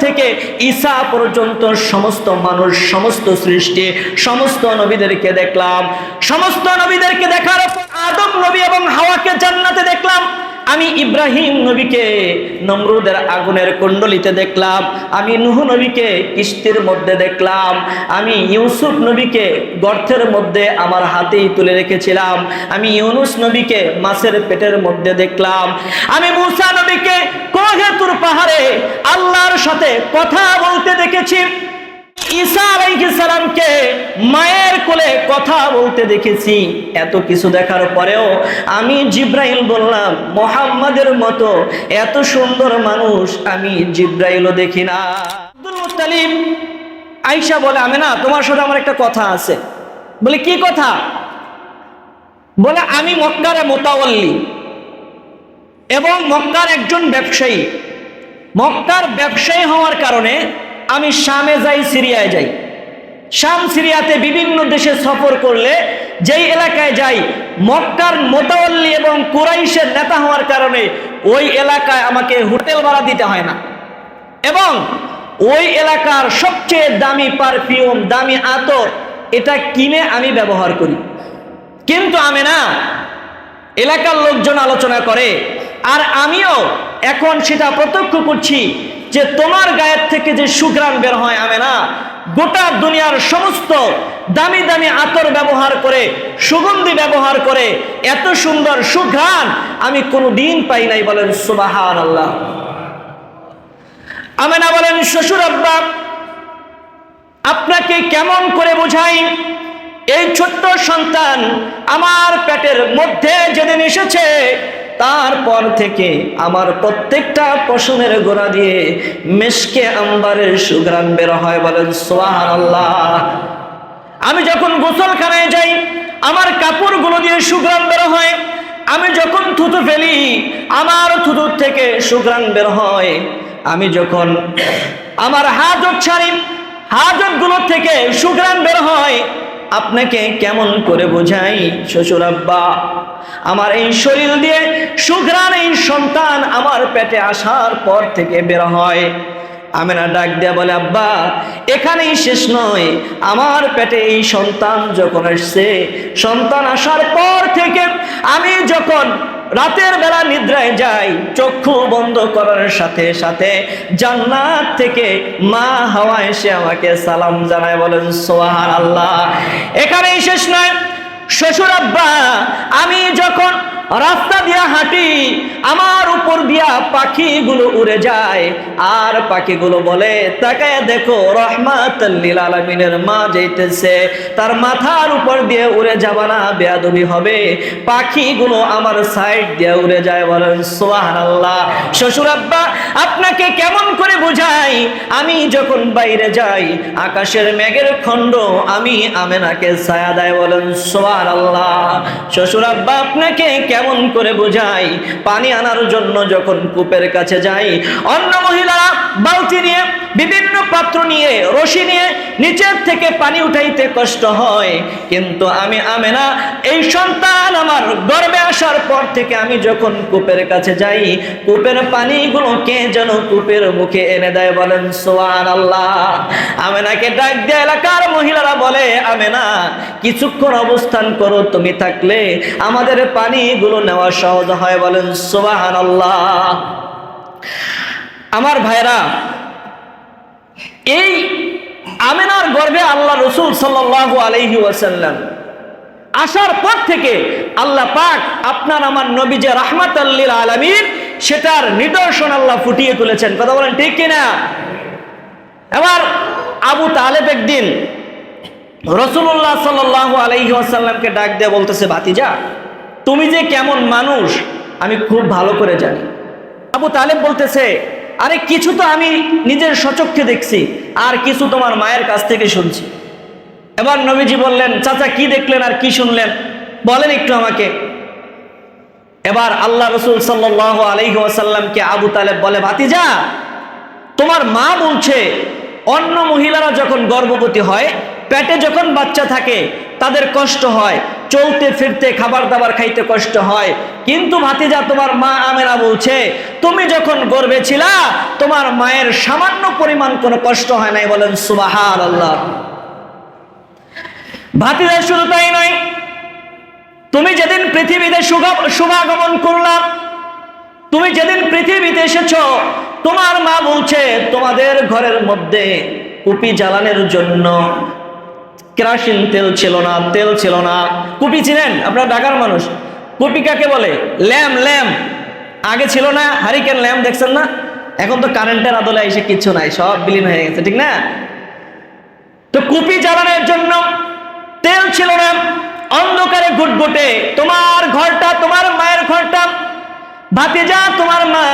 থেকে ঈসা পর্যন্ত সমস্ত মানুষ, সমস্ত সৃষ্টি, সমস্ত নবীদেরকে দেখলাম। সমস্ত নবীদেরকে দেখার আদম নবী এবং হাওয়াকে জান্নাতে দেখলাম। আমি ইব্রাহিম নবীকে নমরুদের আগুনের কুণ্ডলিতে দেখলাম। আমি নুহ নবীকে কিস্তির মধ্যে দেখলাম। আমি ইউসুফ নবীকে গর্তের মধ্যে আমার হাতেই তুলে রেখেছিলাম। আমি ইউনুস নবীকে মাছের পেটের মধ্যে দেখলাম। আমি মুসা নবীকে কোহেতুর সাথে কথা বলতে দেখেছি। ঈসা আলাইহিস সালামকে মায়ের কোলে কথা বলতে দেখেছি। এত কিছু দেখার পরেও আমি জিব্রাইল বললাম, মোহাম্মদের মতো এত সুন্দর মানুষ আমি জিব্রাইলও দেখি না। আব্দুল মুত্তালিব আইসা বলে আমি না তোমার সাথে আমার একটা কথা আছে। বলে, কি কথা? বলে, আমি মক্কারে মোতাওয়াল্লি এবং মক্কার একজন ব্যবসায়ী। মক্কার ব্যবসায়ী হওয়ার কারণে আমি শামে যাই, সিরিয়ায় যাই। শাম সিরিয়াতে বিভিন্ন দেশে সফর করলে যেই এলাকায় যাই, মক্কার মোতাওয়াল্লি এবং কুরাইশের নেতা হওয়ার কারণে ওই এলাকায় আমাকে হোটেল ভাড়া দিতে হয় না। এবং ওই এলাকার সবচেয়ে দামি পারফিউম, দামি আতর, এটা কিনে আমি ব্যবহার করি। কিন্তু আমি না, এলাকার লোকজন আলোচনা করে আর আমিও এখন সেটা প্রত্যক্ষ করছি যে তোমার গায়ের থেকে যে সুঘ্রাণ বের হয় আমি না, গোটা দুনিয়ার সমস্ত দামি দামি আতর ব্যবহার করে, সুগন্ধি ব্যবহার করে, এত সুন্দর সুঘ্রাণ আমি কোনো দিন পাই নাই বলেন সুবাহান আল্লাহ আমেনা বলেন শ্বশুর আব্বা, আপনাকে কেমন করে বোঝাই? এই ছোট্ট সন্তান আমার পেটের মধ্যে যেদিন এসেছে তারপর থেকে আমার প্রত্যেকটা পশমের গোড়া দিয়ে মেশকে আম্বারের সুগ্রাম বের হয় বলেন সোহান আল্লাহ আমি যখন গোসলখানায় যাই, আমার কাপড়গুলো দিয়ে সুগ্রাম বের হয়। আমি যখন থুতু ফেলি, আমার থুতুর থেকে সুগ্রাম বের হয়। আমি যখন আমার হাজত ছাড়ি হাজতগুলো থেকে সুগ্রাম বের হয় আপনাকে কেমন করে বোঝাই, শ্বশুর আব্বা? আমার এই শরীর দিয়ে সুঘ্রাণ এই সন্তান আমার পেটে আসার পর থেকে বের হয়। আমেনা ডাক দেয়া বলে, আব্বা, এখানেই শেষ নয়। আমার পেটে এই সন্তান যখন আসছে, সন্তান আসার পর থেকে আমি যখন রাতের বেলা নিদ্রায় যাই চক্ষু বন্ধ করার সাথে সাথে জান্নাত থেকে মা হাওয়া এসে আমাকে সালাম জানায়, বলেন সোহার আল্লাহ এখানেই শেষ নয়। শ্বশুর আব্বা, আমি যখন রাস্তা দিয়া হাঁটি, আমার উপর দিয়া পাখিগুলো উড়ে যায়। আর পাখিগুলো বলে, তাকায় দেখো রহমাত আলমিনের মা যাইতেছে। তার মাথার উপর দিয়ে উড়ে যাবা না, বেয়াদবি হবে। পাখিগুলো আমার সাইড দিয়ে উড়ে যায় বলেন সোহান আল্লাহ শ্বশুর আব্বা, আপনাকে কেমন করে বুঝাই? আমি যখন বাইরে যাই, আকাশের মেঘের খণ্ড আমি আমেনাকে ছায়া দেয় বলেন সোহান আল্লাহ শ্বশুর আব্বা, আপনাকে কেমন করে বোঝাই? পানি আনার জন্য যখন কূপের কাছে যাই, অন্য মহিলারা বালতি নিয়ে, বিভিন্ন পাত্র নিয়ে, রশি নিয়ে নিচের থেকে পানি উঠাইতে কষ্ট হয়। কিন্তু আমি আমেনা, এই সন্তান আমার গর্বে আসার পর থেকে আমি যখন কূপের কাছে যাই, কূপের পানিগুলো কে যেন কূপের মুখে এনে দেয় বলেন সোয়ান আল্লাহ আমেনাকে ডাক দিয়ে এলাকার মহিলারা বলে, আমেনা, কিছুক্ষণ অবস্থান করো, তুমি থাকলে আমাদের পানিগুলো নেওয়া সহজ হয়। বলেন সোবাহান আমার ভাইরা এই আমেনার গর্বে আল্লাহ রসুল সাল্লাহ আলহি ওয়াসাল্লাম আসার পর থেকে আল্লাহ পাক আপনার আমার নবী যে রাহমাত আল্লিল আলমীর সেটার নিদর্শন আল্লাহ ফুটিয়ে তুলেছেন। কথা বলেন ঠিক কিনা? এবার আবু তালেব একদিন রসুল্লাহ সাল্লাহ আলহি আসাল্লামকে ডাক দিয়ে বলতেছে, ভাতিজা, তুমি যে কেমন মানুষ, আমি খুব ভালো করে জানি। আবু তালেব বলতেছে, আরে কিছু তো আমি নিজের সচক্ষে দেখছি, আর কিছু তোমার মায়ের কাছ থেকে শুনছি। এবার নবীজি বললেন, চাচা, কি দেখলেন আর কি শুনলেন? বলেন একটু আমাকে। এবার আল্লাহ রসুল সাল্লাহ আলহি আসাল্লামকে আবু তালেব বলে, ভাতিজা, তোমার মা বলছে, অন্য মহিলারা যখন গর্ভবতী হয় পেটে যখন বাচ্চা থাকে, তাদের কষ্ট হয়, চলতে ফিরতে খাবার দাবার খাইতে কষ্ট হয়। কিন্তু ভাতিজা, তোমার মা আমেনা বলছে, তুমি যখন গর্বে ছিলা, তোমার মায়ের সামান্য পরিমাণ কোনো কষ্ট হয় নাই। বলেন সুবাহান আল্লাহ ভাতিজা, শুধু তাই নয়, তুমি যেদিন পৃথিবীতে শুভ- শুভাগমন করলাম তুমি যেদিন পৃথিবীতে এসেছ, তোমার মা বলছে, তোমাদের ঘরের মধ্যে কুপি জ্বালানোর জন্য কেরাসিন তেল ছিল না, তেল ছিল না। কুপি ছিলেন আপনার ঢাকার মানুষ। কুপি কাকে বলে? Lamp lamp. আগে ছিল না, হারিকেন, ল্যাম, দেখছেন না? এখন তো কারেন্টের আদলে এসে কিচ্ছু নাই, সব বিলীন হয়ে গেছে, ঠিক না? তো কুপি জ্বালানোর জন্য তেল ছিল না, অন্ধকারে ঘুটঘুটে। তোমার ঘরটা, তোমার মায়ের ঘরটা। ভাতিজা, তোমার মা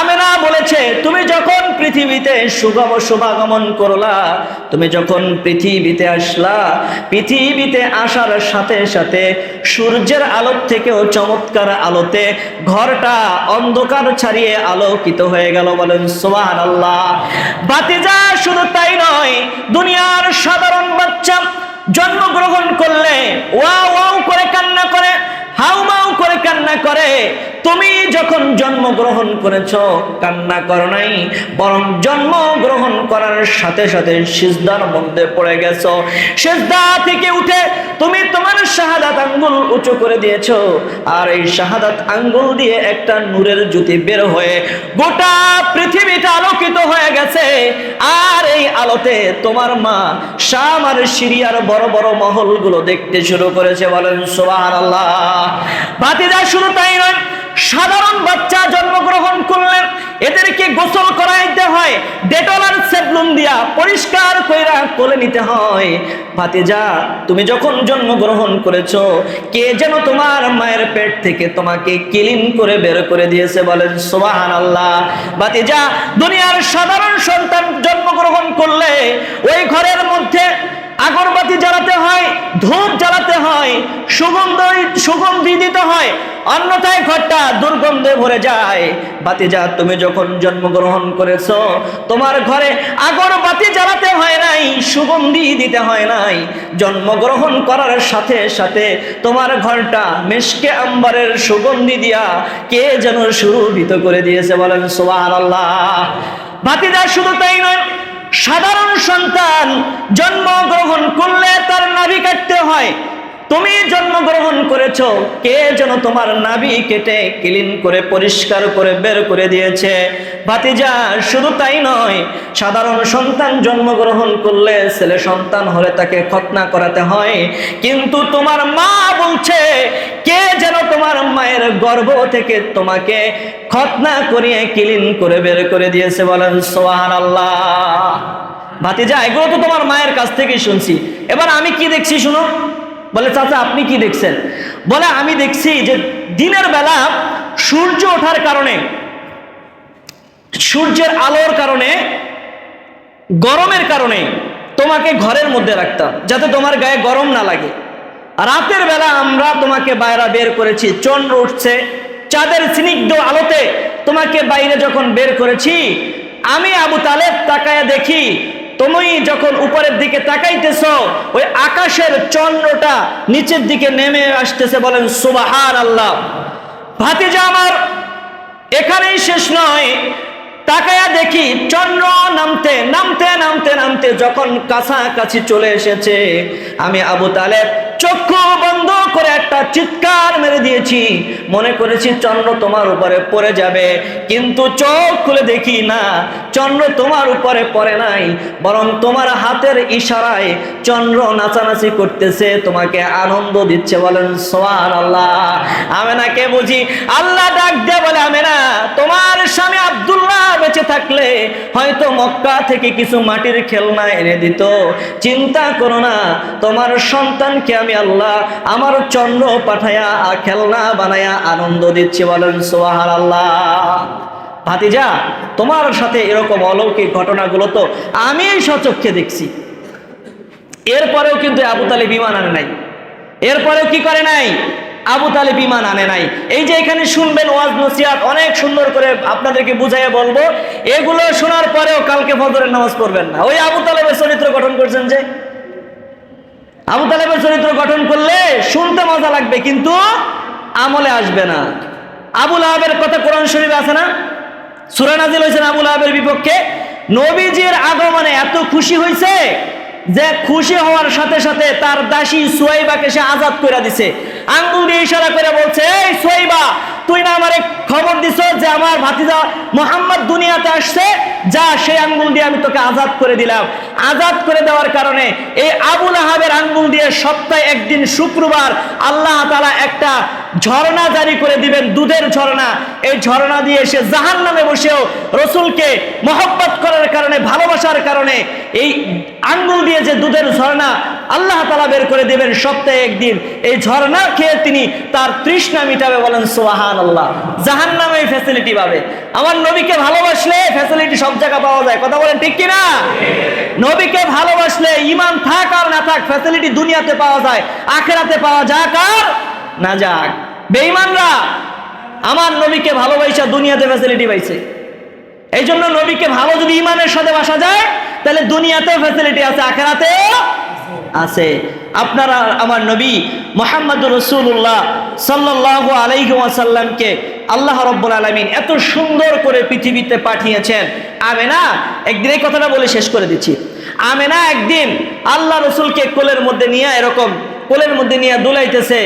আমেনা বলেছে পৃথিবীতে শুভম শুভাগমন করলা, তুমি যখন পৃথিবীতে আসলা, পৃথিবীতে আসার সাথে সাথে সূর্যের আলোর থেকেও চমৎকার আলোতে ঘরটা অন্ধকার ছাড়িয়ে আলোকিত হয়ে গেল। বলেন সোহান আল্লাহ ভাতিজা শুধু তাই নয়, দুনিয়ার সাধারণ বাচ্চা জন্মগ্রহণ করলে ওয়া ওয়াও করে কান্না করে হাউমাউ করে কান্না করে, তুমি যখন জন্মগ্রহণ করেছ, কান্না করো নাই, বরং জন্মগ্রহণ করার সাথে সাথে সিজদার মধ্যে পড়ে গেছো। সিজদা থেকে উঠে তুমি তোমার শাহাদাত আঙ্গুল উঁচু করে দিয়েছ, আর এই শাহাদাত আঙ্গুল দিয়ে একটা নূরের জ্যোতি বের হয়ে গোটা পৃথিবীটা আলোকিত হয়ে গেছে। আর এই আলোতে তোমার মা শাম আর সিরিয়ার বড় বড় মহলগুলো দেখতে শুরু করেছে, বলেন সোহান আল্লাহ ভাতিজা শুধু তাই নয়, সাধারণ বাচ্চা জন্মগ্রহণ করলেন, এদেরকে গোসল করাইতে হয়, ডেটল আর সেবলুম দিয়া পরিষ্কার কইরা কোলে নিতে হয়। ভাতিজা, তুমি যখন জন্মগ্রহণ করেছ, কে যেন তোমার মায়ের পেট থেকে তোমাকে ক্লিন করে বের করে দিয়েছে বলেন সোবাহান আল্লাহ ভাতিজা, দুনিয়ার সাধারণ সন্তান জন্মগ্রহণ করলে, ওই ঘরের মধ্যে আগরবাতি জ্বালাতে হয়, ধূপ জ্বালাতে হয়, সুগন্ধ, সুগন্ধি দিতে হয়, অন্যথায় ঘরটা দুর্গন্ধে ভরে যায়। বাতিজা তুমি যখন জন্মগ্রহণ করেছ, তোমার ঘরে আগরবাতি জ্বালাতে হয় নাই, সুগন্ধি দিতে হয় নাই। জন্মগ্রহণ করার সাথে সাথে তোমার ঘরটা মেশকে আম্বারের সুগন্ধি দিয়া কে যেন সুরভিত করে দিয়েছে বলেন সোহান আল্লাহ বাতিজা শুধু তাই নয় সাধারণ সন্তান জন্মগ্রহণ করলে তার নাভি কাটতে হয়। তুমি জন্মগ্রহণ করেছ, কে যেন তোমার নাভি কেটে ক্লিন করে, পরিষ্কার করে, বের করে দিয়েছে? ভাতিজা, শুধু তাই নয়, সাধারণ সন্তান জন্মগ্রহণ করলে ছেলে সন্তান হলে তাকে খতনা করাতে হয়। কিন্তু তোমার মা বলছে, কে যেন তোমার মায়ের গর্ভ থেকে তোমাকে খতনা করিয়ে, ক্লিন করে, বের করে দিয়েছে বলেন সোহান আল্লাহ ভাতিজা, এগুলো তো তোমার মায়ের কাছ থেকেই শুনছি। এবার আমি কি দেখছি, শুনো? বলে, চাচা, আপনি কি দেখছেন? বলে, আমি দেখছি যে দিনের বেলা সূর্য ওঠার কারণে, সূর্যের আলোর কারণে, গরমের কারণে তোমাকে ঘরের মধ্যে রাখতাম, যাতে তোমার গায়ে গরম না লাগে। রাতের বেলা আমরা তোমাকে বাইরে বের করেছি, চন্দ্র উঠছে, চাঁদের স্নিগ্ধ আলোতে তোমাকে বাইরে যখন বের করেছি, আমি আবু তালেব তাকায় দেখি তুমি যখন উপরের দিকে তাকাইতেছ, ওই আকাশের চন্দ্রটা নিচের দিকে নেমে আসতেছে বলেন সুবাহান আল্লাহ ভাতিজা আমার, এখানেই শেষ নয়। তাকায়া দেখি চন্দ্র নামতে নামতে নামতে নামতে যখন কাছাকাছি চলে এসেছে, আমি আবু তালেব চক্ষু বন্ধ করে একটা চিৎকার মেরে দিয়েছি। মনে করেছি চন্দ্র তোমার উপরে পড়ে যাবে। কিন্তু চোখ খুলে দেখি না, চন্দ্র তোমার উপরে পড়ে নাই। বরং তোমার হাতের ইশারায় চন্দ্র নাচানাচি করতেছে, তোমাকে আনন্দ দিচ্ছে বলেন সোয়ান আল্লাহ আমি না আমেনাকে বুঝি? আল্লাহ ডাক দিয়ে বলে, আমেনা, তোমার স্বামী আবদুল্লাহ বেঁচে থাকলে হয়তো মক্কা থেকে কিছু মাটির খেলনা এনে দিত। চিন্তা করো না, তোমার সন্তানকে আমি আল্লাহ আমার চন্দ্র পাঠায়া, খেলনা বানায়া আনন্দ দিচ্ছি বলেন সোহার আল্লাহ ভাতিজা, তোমার সাথে এরকম অলৌকিক ঘটনাগুলো তো আমি সচক্ষে দেখছি। এরপরেও কিন্তু আবু তালে বিমান আনে নাই। এরপরেও কি করে নাই? আবু তালে বিমান আনে নাই। এই যে এখানে শুনবেন ওয়াজ নসিহাত, অনেক সুন্দর করে আপনাদেরকে বুঝাইয়ে বলব। এগুলো শোনার পরেও কালকে ফজরের নামাজ পড়বেন না। ওই আবু তালেবের চরিত্র গঠন করছেন যে আবু তালেবের চরিত্র গঠন করলে শুনতে মজা লাগবে, কিন্তু আমলে আসবে না। আবুল আহাবের কথা কোরআন শরীফ আছে না? সুরা নাজিল হয়েছেন আবুল আহাবের বিপক্ষে? নবীজির আগমনে এত খুশি হয়েছে যে খুশি হওয়ার সাথে সাথে তার দাসী সুয়াইবাকে সে আজাদ করে দিছে। আঙ্গুল দিয়ে ইশারা করে বলছে, এই সুয়াইবা তুই না আমারে খবর দিছ যে আমার ভাতিজা মোহাম্মদ দুনিয়াতে আসছে, যা সেই আঙ্গুল দিয়ে আমি তোকে আজাদ করে দিলাম। আজাদ করে দেওয়ার কারণে এই আবুল আহাবের আঙ্গুল দিয়ে সপ্তাহে একদিন শুক্রবার আল্লাহ তালা একটা ঝর্ণা জারি করে দিবেন, দুধের ঝর্ণা। এই ঝর্ণা দিয়ে সে জাহান নামে বসেও রসুলকে মহব্বত করার কারণে কারণে এই আঙ্গুল দিয়ে যে দুধের ঝর্ণা আল্লাহ তালা বের করে দিবেন সপ্তাহে একদিন, এই ঝর্ণা খেয়ে তিনি তার তৃষ্ণা মিটাবে বলেন সোহান আল্লাহ জাহান নামে এই ফ্যাসিলিটি পাবে। আমার নবীকে ভালোবাসলে ফ্যাসিলিটি সব জায়গা পাওয়া যায়। কথা বলেন ঠিক কিনা? নবীকে ভালোবাসলে ইমান থাক আর না থাক ফ্যাসিলিটি দুনিয়াতে পাওয়া যায়, আখেরাতে পাওয়া যাক আর না যাক। বেঈমানরা, আমার নবীকে ভালোবাসা দুনিয়াতে ফ্যাসিলিটি পাইছে। এই জন্য নবীকে ভালো যদি ইমানের সাথে বাসা যায়, তাহলে দুনিয়াতে ফ্যাসিলিটি আছে, আখেরাতেও আছে। আপনারা, আমার নবী মোহাম্মদ রসুল্লাহ সাল্লাহ আলাইহি ওয়াসাল্লামকে আল্লাহ রব্বুল আলমিন এত সুন্দর করে পৃথিবীতে পাঠিয়েছেন। আমেনা, একদিন এই কথাটা বলে শেষ করে দিচ্ছি। আমেনা একদিন আল্লাহ রসুলকে কোলের মধ্যে নিয়ে এরকম কোলের মধ্যে নিয়ে দুলাইতেছে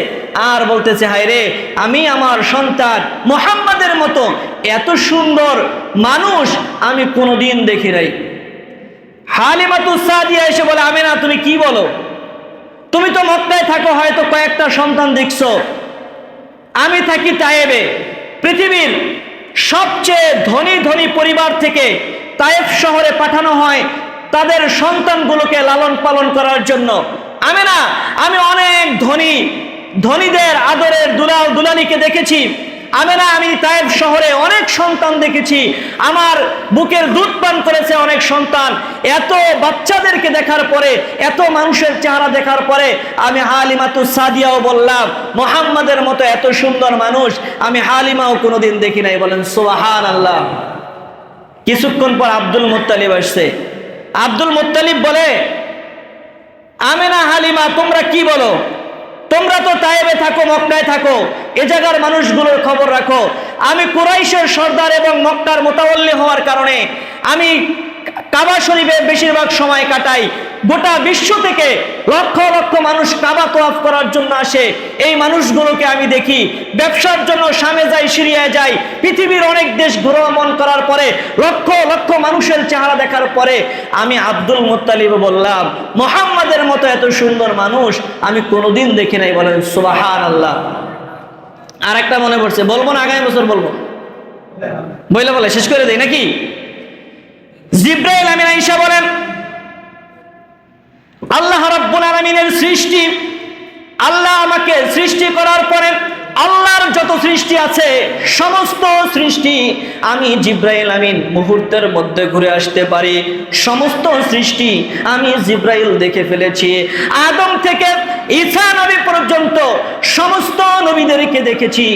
আর বলতেছে হায় রে আমি আমার সন্তান মোহাম্মদের মতো এত সুন্দর মানুষ আমি কোনোদিন দেখি নাই। হালিমাতুসাদিয়া এসে বলে আমি না তুমি কি বলো? তুমি তো মক্কায় থাকো, হয়তো কয়েকটা সন্তান দেখছ। আমি থাকি তায়েবে, পৃথিবীর সবচেয়ে ধনী ধনী পরিবার থেকে তায়েব শহরে পাঠানো হয় তাদের সন্তানগুলোকে লালন পালন করার জন্য। আমি না, আমি অনেক ধনী, ধনীদের আদরের দুলাল দুলালিকে দেখেছি। আমি না, আমি তায়েব শহরে অনেক সন্তান দেখেছি। আমার বুকের দুধ পান করেছে অনেক সন্তান। এত বাচ্চাদেরকে দেখার পরে, এত মানুষের চেহারা দেখার পরে, আমি হালিমাতু সাদিয়াও বললাম, মোহাম্মদের মতো এত সুন্দর মানুষ আমি হালিমাও কোনোদিন দেখি নাই। বলেন সোহান আল্লাহ কিছুক্ষণ পর আব্দুল মুত্তালিব আসছে। আব্দুল মুত্তালিব বলে আমেনা হালিমা, তোমরা কি বলো? তোমরা তো তায়েবে থাকো, মক্কায় থাকো। এ জায়গার মানুষগুলোর খবর রাখো। আমি কুরাইশের সর্দার এবং মক্কার মোতাবল্লি হওয়ার কারণে আমি কাবা শরীফে বেশিরভাগ সময় কাটাই। গোটা বিশ্ব থেকে লক্ষ লক্ষ মানুষ কাবা তোয়াফ করার জন্য আসে। এই মানুষগুলোকে আমি দেখি। ব্যবসার জন্য সামে যাই, সিরিয়ায় যাই। পৃথিবীর অনেক দেশ ভ্রমণ করার পরে, লক্ষ লক্ষ মানুষের চেহারা দেখার পরে আমি আব্দুল মুত্তালিব বললাম, মোহাম্মদের মতো এত সুন্দর মানুষ আমি কোনোদিন দেখি নাই। বলেন সুবাহান আল্লাহ আর একটা মনে পড়ছে, বলব না, আগামী বছর বলব? বইলে বলে, শেষ করে দেই নাকি? জিব্রাইল আমিন আইসা বলেন, আল্লাহ রাব্বুল আলামিনের সৃষ্টি, আল্লাহ আমাকে সৃষ্টি করার পরে আল্লাহর যত সৃষ্টি আছে, সমস্ত সৃষ্টি আমি জিব্রাইল আমিন মুহূর্তের মধ্যে ঘুরে আসতে পারি। সমস্ত সৃষ্টি আমি জিব্রাইল দেখে ফেলেছি। আদম থেকে ঈসা নবী পর্যন্ত সমস্ত নবীদেরকে দেখেছি।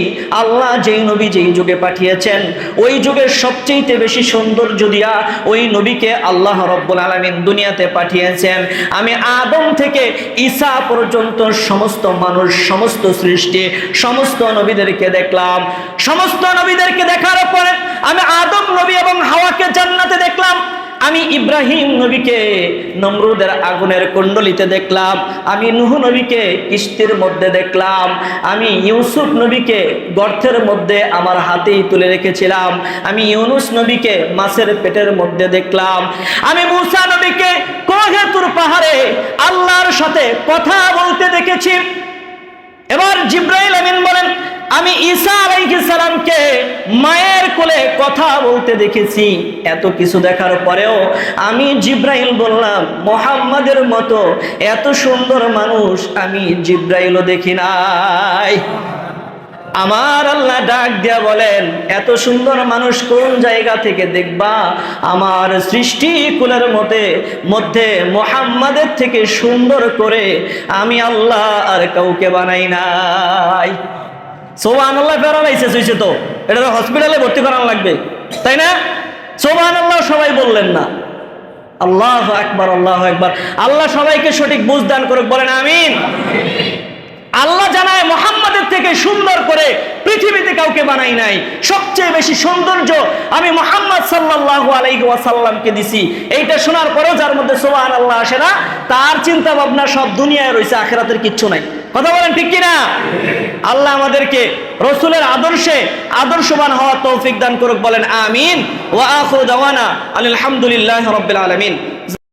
আল্লাহ যেই নবী যেই যুগে পাঠিয়েছেন, ওই যুগের সবচেয়ে বেশি সৌন্দর্য দিয়া ওই নবীকে আল্লাহ রব্বুল আলমিন দুনিয়াতে পাঠিয়েছেন। আমি আদম থেকে ঈসা পর্যন্ত সমস্ত মানুষ, সমস্ত সৃষ্টি, সমস্ত নবীদেরকে দেখলাম। সমস্ত নবীদেরকে দেখার পরে আমি আদম, নবী এবং হাওয়াকে জান্নাতে দেখলাম। আমি ইব্রাহিম নবীকে নমরুদের আগুনের কুণ্ডলিতে দেখলাম, আমি নুহ নবীকে কিস্তির মধ্যে দেখলাম, আমি ইউসুফ নবীকে গর্তের মধ্যে আমার হাতেই তুলে রেখেছিলাম, আমি ইউনুস নবীকে মাছের পেটের মধ্যে দেখলাম, আমি মুসা নবীকে কোহেতুর পাহাড়ে আল্লাহর সাথে কথা বলতে দেখেছি। এবার জিব্রাইল আমিন বলেন আমি ঈসা সালামকে মায়ের কোলে কথা বলতে দেখেছি। এত কিছু দেখার পরেও আমি জিব্রাইল বললাম, মোহাম্মদের মতো এত সুন্দর মানুষ আমি জিব্রাইলও দেখি নাই। আমার আল্লাহ ডাক দিয়া বলেন, এত সুন্দর মানুষ কোন জায়গা থেকে দেখবা? আমার সৃষ্টি কুলের মধ্যে মধ্যে মোহাম্মদের থেকে সুন্দর করে আমি আল্লাহ আর কাউকে বানাই নাই। সোহান আল্লাহ ফেরালাইছে হয়েছে তো। এটা তো হসপিটালে ভর্তি করানো লাগবে। তাই না? সোহান আল্লাহ সবাই বললেন না। আল্লাহ একবার আল্লাহ একবার আল্লাহ সবাইকে সঠিক বুঝ দান করুক, বলেন আমিন। আল্লাহ জানায় মোহাম্মদের থেকে সুন্দর করে পৃথিবীতে কাউকে বানাই নাই। সবচেয়ে বেশি সৌন্দর্য আমি মোহাম্মদ সাল্লাল্লাহু আলাইহি ওয়াসাল্লামকে দিছি। এইটা শোনার পরেও যার মধ্যে সোহান আল্লাহ আসে না, তার চিন্তা ভাবনা সব দুনিয়ায় রয়েছে আখেরাতের কিচ্ছু নাই। কথা বলেন ঠিক কিনা? আল্লাহ আমাদেরকে রসুলের আদর্শে আদর্শবান হওয়ার তৌফিক দান করুক, বলেন আমিন। ওয়া আখিরু আলহামদুলিল্লাহি রাব্বিল আলামিন।